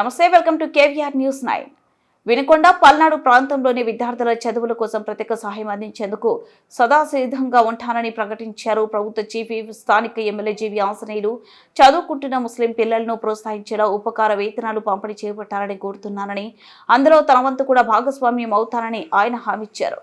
నమస్తే welcome to KVR news nine. Vinukonda Palnadu ప్రాంతంలోని విద్యార్థుల చదువుల కోసం ప్రత్యేక సహాయం అందించేందుకు సదా సిద్ధంగా ఉంటానని ప్రకటించారు ప్రభుత్వ చీఫ్ స్థానిక ఎమ్మెల్యే జీవి ఆంజనేయులు. చదువుకుంటున్న ముస్లిం పిల్లలను ప్రోత్సహించేలా ఉపకార వేతనాలు పంపిణీ చేపట్టాలని కోరుతున్నానని అందులో తన వంతు కూడా భాగస్వామ్యం అవుతానని ఆయన హామీ ఇచ్చారు.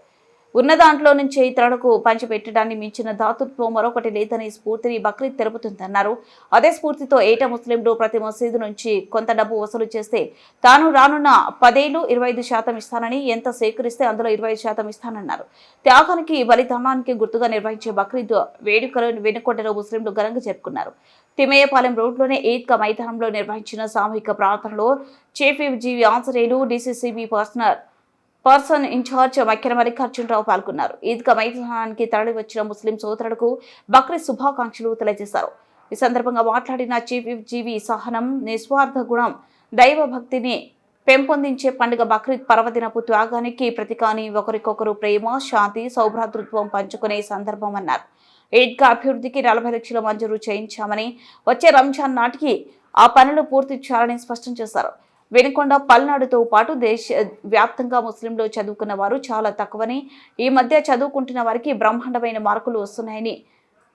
ఉన్న దాంట్లో నుంచి ఇతరులకు పంచిపెట్టడాన్ని మించిన దాతృత్వం మరొకటి లేదని స్ఫూర్తిని బక్రీద్ తెలుపుతుందన్నారు. అదే స్ఫూర్తితో ఏటా ముస్లింలు ప్రతి మసీదు నుంచి కొంత డబ్బు వసూలు చేస్తే తాను రానున్న పదేళ్ళు ఇరవై ఐదు శాతం ఇస్తానని ఎంత సేకరిస్తే అందులో ఇరవై ఐదు శాతం ఇస్తానన్నారు. త్యాగానికి బలిదానానికి గుర్తుగా నిర్వహించే బక్రీద్ వేడుకలు వెనుకొండలో ముస్లింలు ఘనంగా జరుపుకున్నారు. తిమయ్యపాలెం రోడ్లోనే ఈద్గా మైదానంలో నిర్వహించిన సామూహిక ప్రార్థనలో chief GV Anjaneyulu DCCB personal person incharge Makkena Mallikarjuna Rao పాల్గొన్నారు. ఈద్గా మైదానానికి తరలి వచ్చిన ముస్లిం సోదరులకు బక్రీద్ శుభాకాంక్షలు తెలియజేశారు. ఈ సందర్భంగా మాట్లాడిన చీఫ్ జీవి సహనం నిస్వార్థ గుణం దైవ భక్తిని పెంపొందించే పండుగ బక్రీద్ పర్వదినపు త్యాగానికి ప్రతికాని ఒకరికొకరు ప్రేమ శాంతి సౌభ్రాతృత్వం పంచుకునే సందర్భం అన్నారు. ఈద్గా అభివృద్ధికి నలభై లక్షల మంజూరు చేయించామని వచ్చే రంజాన్ నాటికి ఆ పనులు పూర్తి చేయాలని స్పష్టం చేశారు. వెనుకొండ పల్నాడుతో పాటు దేశ వ్యాప్తంగా ముస్లింలు చదువుకున్న వారు చాలా తక్కువని ఈ మధ్య చదువుకుంటున్న వారికి బ్రహ్మాండమైన మార్కులు వస్తున్నాయని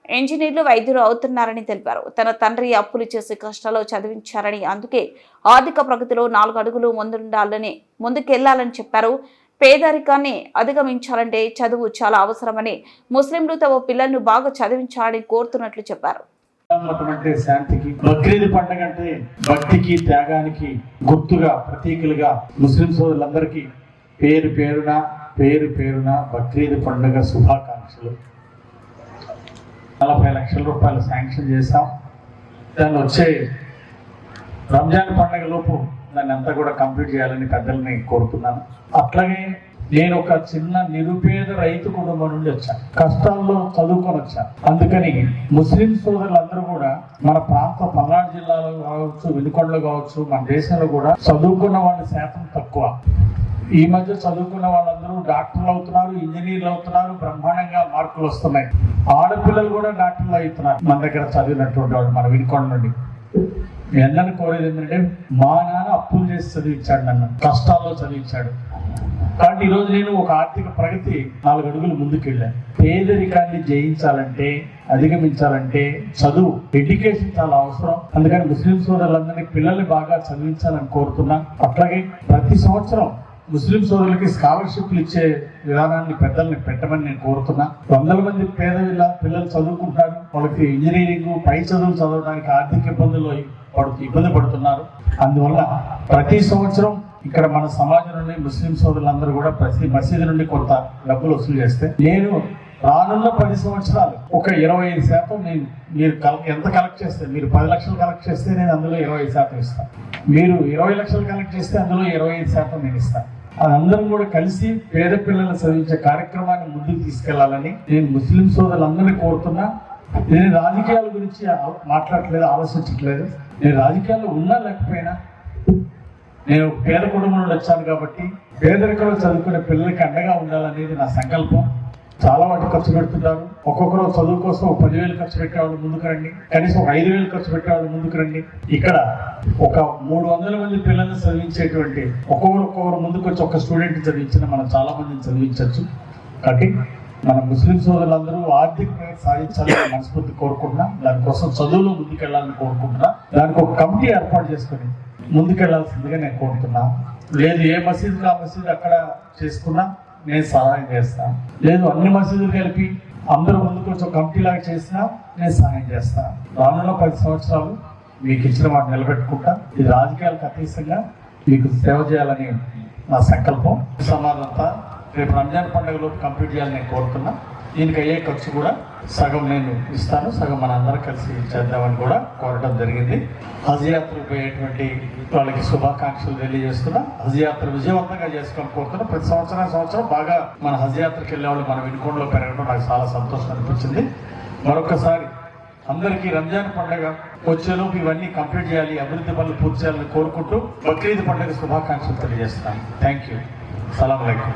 ఇంజనీర్లు వైద్యులు అవుతున్నారని తెలిపారు. తన తండ్రి అప్పులు చేసి కష్టాల్లో చదివించారని అందుకే ఆర్థిక ప్రగతిలో నాలుగు అడుగులు ముందుండాలని ముందుకెళ్ళాలని చెప్పారు. పేదరికాన్ని అధిగమించాలంటే చదువు చాలా అవసరమని ముస్లింలు తమ పిల్లలను బాగా చదివించాలని కోరుతున్నట్లు చెప్పారు. అంటే శాంతికి బక్రీద్ పండుగ అంటే భక్తికి త్యాగానికి గుర్తుగా ప్రతీకలుగా ముస్లిం సోదరులందరికీ పేరు పేరున పేరు పేరున బక్రీద్ పండుగ శుభాకాంక్షలు. నలభై లక్షల రూపాయలు శాంక్షన్ చేశాం. దాన్ని వచ్చే రంజాన్ పండుగ లోపు దాన్ని అంతా కూడా కంప్లీట్ చేయాలని పెద్దల్ని కోరుతున్నాను. అట్లాగే నేను ఒక చిన్న నిరుపేద రైతు కుటుంబం నుండి వచ్చాను కష్టాల్లో చదువుకొని వచ్చాను అందుకని ముస్లిం సోదరులందరూ కూడా మన ప్రాంత పల్నాడు జిల్లాలో కావచ్చు వెనుకొండలు కావచ్చు మన దేశంలో కూడా చదువుకున్న వాళ్ళ శాతం తక్కువ. ఈ మధ్య చదువుకున్న వాళ్ళందరూ డాక్టర్లు అవుతున్నారు ఇంజనీర్లు అవుతున్నారు బ్రహ్మాండంగా మార్కులు వస్తున్నాయి. ఆడపిల్లలు కూడా డాక్టర్లు అవుతున్నారు. మన దగ్గర చదివినటువంటి వాళ్ళు మన వినుకొండ నుండి. మీ కోరేది ఏంటంటే మా నాన్న అప్పులు చేసి చదివించాడు నన్ను. కష్టాల్లో చదివించాడు. కాబట్టి ఈరోజు నేను ఒక ఆర్థిక ప్రగతి నాలుగు అడుగులు ముందుకెళ్ళాను పేదరికాన్ని జయించాలంటే అధిగమించాలంటే చదువు ఎడ్యుకేషన్ చాలా అవసరం. అందుకని ముస్లిం సోదరులందరినీ పిల్లల్ని బాగా చదివించాలని కోరుతున్నా. అట్లాగే ప్రతి సంవత్సరం ముస్లిం సోదరులకి స్కాలర్షిప్లు ఇచ్చే విధానాన్ని పెద్దల్ని పెట్టమని నేను కోరుతున్నా. వందల మంది పేద పిల్లలు చదువుకుంటారు వాళ్ళకి ఇంజనీరింగ్ పై చదువులు చదవడానికి ఆర్థిక ఇబ్బందులు పడుతూ ఇబ్బంది పడుతున్నారు. అందువల్ల ప్రతి సంవత్సరం ఇక్కడ మన సమాజంలోని ముస్లిం సోదరులందరూ కూడా ప్రతి మసీదు నుండి కొంత డబ్బులు వసూలు చేస్తే నేను రానున్న పది సంవత్సరాలు ఒక ఇరవై ఐదు శాతం నేను మీరు ఎంత కలెక్ట్ చేస్తే? మీరు పది లక్షలు కలెక్ట్ చేస్తే నేను అందులో ఇరవై ఐదు శాతం ఇస్తాను. మీరు ఇరవై లక్షలు కలెక్ట్ చేస్తే అందులో ఇరవై ఐదు శాతం నేను ఇస్తాను. అందరం కూడా కలిసి పేద పిల్లలను చదివించే కార్యక్రమాన్ని ముందుకు తీసుకెళ్ళాలని నేను ముస్లిం సోదరులందరినీ కోరుతున్నా. నేను రాజకీయాల గురించి మాట్లాడట్లేదు ఆలోచించట్లేదు. నేను రాజకీయాల్లో ఉన్నా లేకపోయినా నేను పేద కుటుంబం నుండి వచ్చాను కాబట్టి పేదరికంలో చదువుకునే పిల్లలకి అండగా ఉండాలనేది నా సంకల్పం. చాలా వాటి ఖర్చు పెడుతున్నారు ఒక్కొక్కరు చదువు కోసం ఒక పదివేలు ఖర్చు పెట్టేవాళ్ళు ముందుకు రండి. కనీసం ఒక ఐదు వేలు ఖర్చు పెట్టేవాళ్ళు ముందుకు రండి. ఇక్కడ ఒక మూడు వందల మంది పిల్లల్ని చదివించేటువంటి ఒక్కొక్కరు ఒక్కొక్కరు ముందుకు వచ్చి ఒక స్టూడెంట్ చదివించిన మనం చాలా మందిని చదివించవచ్చు. కాబట్టి మన ముస్లిం సోదరులందరూ ఆర్థిక ప్రగతి సాధించాలని మనస్ఫూర్తి కోరుకుంటున్నా. దానికోసం చదువులో ముందుకెళ్ళాలని కోరుకుంటున్నా. దానికి ఒక కమిటీ ఏర్పాటు చేసుకుని ముందుకెళ్ళాల్సిందిగా నేను కోరుతున్నా. లేదు ఏ మసీదు ఆ మసీదు అక్కడ చేసుకున్నా నేను సహాయం చేస్తాను లేదు అన్ని మసీదులు కలిపి అందరూ ముందుకు వచ్చి ఒక కమిటీ లాగా చేసినా నేను సహాయం చేస్తాను రానున్న పది సంవత్సరాలు మీకు ఇచ్చిన వాటిని నిలబెట్టుకుంటా. ఇది రాజకీయాలకు అతీతంగా మీకు సేవ చేయాలని నా సంకల్పం. సమానత రేపు రంజాన్ పండుగలో కంప్లీట్ చేయాలని నేను కోరుతున్నా. దీనికి అయ్యే ఖర్చు కూడా సగం నేను ఇస్తాను. సగం మన అందరం కలిసి చేద్దామని కూడా కోరడం జరిగింది. హజ్ యాత్రకు పోయేటువంటి వాళ్ళకి శుభాకాంక్షలు తెలియజేస్తున్నా. హజ్ యాత్ర విజయవంతంగా చేసుకొని కోరుతున్నా. ప్రతి సంవత్సరం సంవత్సరం బాగా మన హజ్ యాత్రకు వెళ్ళే వాళ్ళు మన వినుకొండలో పెరగడం నాకు చాలా సంతోషం అనిపించింది. మరొకసారి అందరికీ రంజాన్ పండుగ వచ్చేలోపు ఇవన్నీ కంప్లీట్ చేయాలి అభివృద్ధి పనులు పూర్తి చేయాలని కోరుకుంటూ బక్రీద్ పండుగ శుభాకాంక్షలు తెలియజేస్తాను థ్యాంక్ యూ. సలాం అలైకుం.